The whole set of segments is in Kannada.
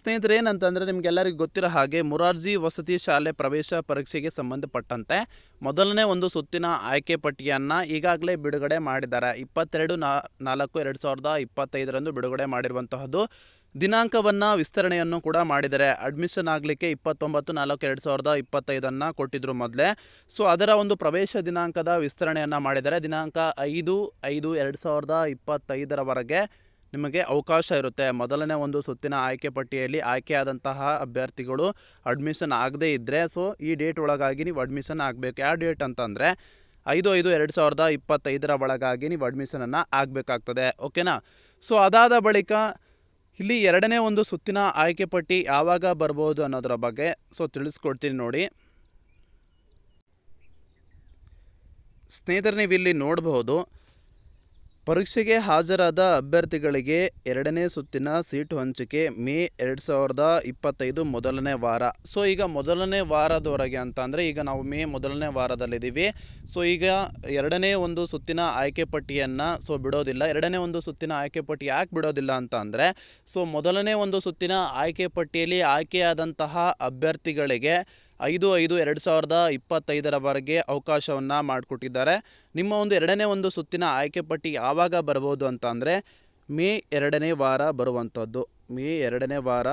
ಸ್ನೇಹಿತರೆ, ಏನಂತಂದರೆ ನಿಮಗೆಲ್ಲರಿಗೂ ಗೊತ್ತಿರೋ ಹಾಗೆ ಮುರಾರ್ಜಿ ವಸತಿ ಶಾಲೆ ಪ್ರವೇಶ ಪರೀಕ್ಷೆಗೆ ಸಂಬಂಧಪಟ್ಟಂತೆ ಮೊದಲನೇ ಒಂದು ಸುತ್ತಿನ ಆಯ್ಕೆ ಪಟ್ಟಿಯನ್ನು ಈಗಾಗಲೇ ಬಿಡುಗಡೆ ಮಾಡಿದ್ದಾರೆ. ಇಪ್ಪತ್ತೆರಡು ನಾ, ನಾಲ್ಕು ಎರಡು ಸಾವಿರದ ಇಪ್ಪತ್ತೈದರಂದು ಬಿಡುಗಡೆ ಮಾಡಿರುವಂತಹದ್ದು. ದಿನಾಂಕವನ್ನು ವಿಸ್ತರಣೆಯನ್ನು ಕೂಡ ಮಾಡಿದ್ದಾರೆ. ಅಡ್ಮಿಷನ್ ಆಗಲಿಕ್ಕೆ ಇಪ್ಪತ್ತೊಂಬತ್ತು, ನಾಲ್ಕು ಎರಡು ಸಾವಿರದ ಇಪ್ಪತ್ತೈದನ್ನು ಕೊಟ್ಟಿದ್ರು ಮೊದಲೇ. ಸೊ, ಅದರ ಒಂದು ಪ್ರವೇಶ ದಿನಾಂಕದ ವಿಸ್ತರಣೆಯನ್ನು ಮಾಡಿದ್ದಾರೆ. ದಿನಾಂಕ ಐದು ಐದು ಎರಡು ಸಾವಿರದ ಇಪ್ಪತ್ತೈದರವರೆಗೆ ನಿಮಗೆ ಅವಕಾಶ ಇರುತ್ತೆ. ಮೊದಲನೇ ಒಂದು ಸುತ್ತಿನ ಆಯ್ಕೆ ಪಟ್ಟಿಯಲ್ಲಿ ಆಯ್ಕೆಯಾದಂತಹ ಅಭ್ಯರ್ಥಿಗಳು ಅಡ್ಮಿಷನ್ ಆಗದೇ ಇದ್ದರೆ ಸೊ ಈ ಡೇಟ್ ಒಳಗಾಗಿ ನೀವು ಅಡ್ಮಿಷನ್ ಆಗಬೇಕು. ಯಾವ ಡೇಟ್ ಅಂತಂದರೆ, ಐದು ಐದು ಎರಡು ಸಾವಿರದ ಇಪ್ಪತ್ತೈದರ ಒಳಗಾಗಿ ನೀವು ಅಡ್ಮಿಷನನ್ನು ಆಗಬೇಕಾಗ್ತದೆ. ಓಕೆನಾ ಸೊ ಅದಾದ ಬಳಿಕ ಇಲ್ಲಿ ಎರಡನೇ ಒಂದು ಸುತ್ತಿನ ಆಯ್ಕೆ ಪಟ್ಟಿ ಯಾವಾಗ ಬರ್ಬೋದು ಅನ್ನೋದರ ಬಗ್ಗೆ ಸೊ ತಿಳಿಸ್ಕೊಡ್ತೀನಿ ನೋಡಿ. ಸ್ನೇಹಿತರು, ನೀವು ಇಲ್ಲಿ ನೋಡಬಹುದು ಪರೀಕ್ಷೆಗೆ ಹಾಜರಾದ ಅಭ್ಯರ್ಥಿಗಳಿಗೆ ಎರಡನೇ ಸುತ್ತಿನ ಸೀಟು ಹಂಚಿಕೆ ಮೇ ಎರಡು ಸಾವಿರದ ಇಪ್ಪತ್ತೈದು ಮೊದಲನೇ ವಾರ. ಸೊ, ಈಗ ಮೊದಲನೇ ವಾರದವರೆಗೆ ಅಂತ ಅಂದರೆ ಈಗ ನಾವು ಮೇ ಮೊದಲನೇ ವಾರದಲ್ಲಿದ್ದೀವಿ. ಸೊ, ಈಗ ಎರಡನೇ ಒಂದು ಸುತ್ತಿನ ಆಯ್ಕೆ ಪಟ್ಟಿಯನ್ನು ಸೊ, ಬಿಡೋದಿಲ್ಲ. ಎರಡನೇ ಒಂದು ಸುತ್ತಿನ ಆಯ್ಕೆ ಪಟ್ಟಿ ಯಾಕೆ ಬಿಡೋದಿಲ್ಲ ಅಂತ ಅಂದರೆ, ಸೊ, ಮೊದಲನೇ ಒಂದು ಸುತ್ತಿನ ಆಯ್ಕೆ ಪಟ್ಟಿಯಲ್ಲಿ ಆಯ್ಕೆಯಾದಂತಹ ಅಭ್ಯರ್ಥಿಗಳಿಗೆ ಐದು ಐದು ಎರಡು ಸಾವಿರದ ಇಪ್ಪತ್ತೈದರವರೆಗೆ ಅವಕಾಶವನ್ನು ಮಾಡಿಕೊಟ್ಟಿದ್ದಾರೆ. ನಿಮ್ಮ ಒಂದು ಎರಡನೇ ಒಂದು ಸುತ್ತಿನ ಆಯ್ಕೆ ಪಟ್ಟಿ ಯಾವಾಗ ಬರ್ಬೋದು ಅಂತ ಅಂದರೆ ಮೇ ಎರಡನೇ ವಾರ ಬರುವಂಥದ್ದು ಮೇ ಎರಡನೇ ವಾರ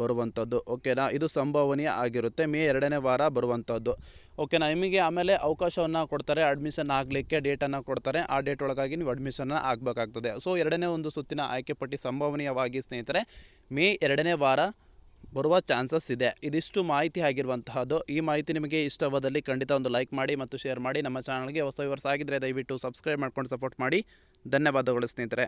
ಬರುವಂಥದ್ದು ಓಕೆನಾ? ಇದು ಸಂಭವನೀಯ ಆಗಿರುತ್ತೆ. ಮೇ ಎರಡನೇ ವಾರ ಬರುವಂಥದ್ದು ಓಕೆನಾ? ನಿಮಗೆ ಆಮೇಲೆ ಅವಕಾಶವನ್ನು ಕೊಡ್ತಾರೆ ಅಡ್ಮಿಷನ್ ಆಗಲಿಕ್ಕೆ ಡೇಟನ್ನು ಕೊಡ್ತಾರೆ. ಆ ಡೇಟ್ ಒಳಗಾಗಿ ನೀವು ಅಡ್ಮಿಷನ್ನ ಆಗಬೇಕಾಗ್ತದೆ. ಸೊ ಎರಡನೇ ಒಂದು ಸುತ್ತಿನ ಆಯ್ಕೆ ಪಟ್ಟಿ ಸಂಭವನೀಯವಾಗಿ ಸ್ನೇಹಿತರೆ, ಮೇ ಎರಡನೇ ವಾರ ಬರುವ ಚಾನ್ಸಸ್ ಇದೆ. ಇದಿಷ್ಟು ಮಾಹಿತಿ ಆಗಿರುವಂತಹದ್ದು, ಈ ಮಾಹಿತಿ ನಿಮಗೆ ಇಷ್ಟವಾದಲ್ಲಿ ಖಂಡಿತ ಒಂದು ಲೈಕ್ ಮಾಡಿ ಮತ್ತು ಶೇರ್ ಮಾಡಿ. ನಮ್ಮ ಚಾನಲ್ಗೆ ಹೊಸ ವಿವರ್ಸ್ ಆಗಿದ್ದರೆ ದಯವಿಟ್ಟು ಸಬ್ಸ್ಕ್ರೈಬ್ ಮಾಡ್ಕೊಂಡು ಸಪೋರ್ಟ್ ಮಾಡಿ. ಧನ್ಯವಾದಗಳು ಸ್ನೇಹಿತರೆ.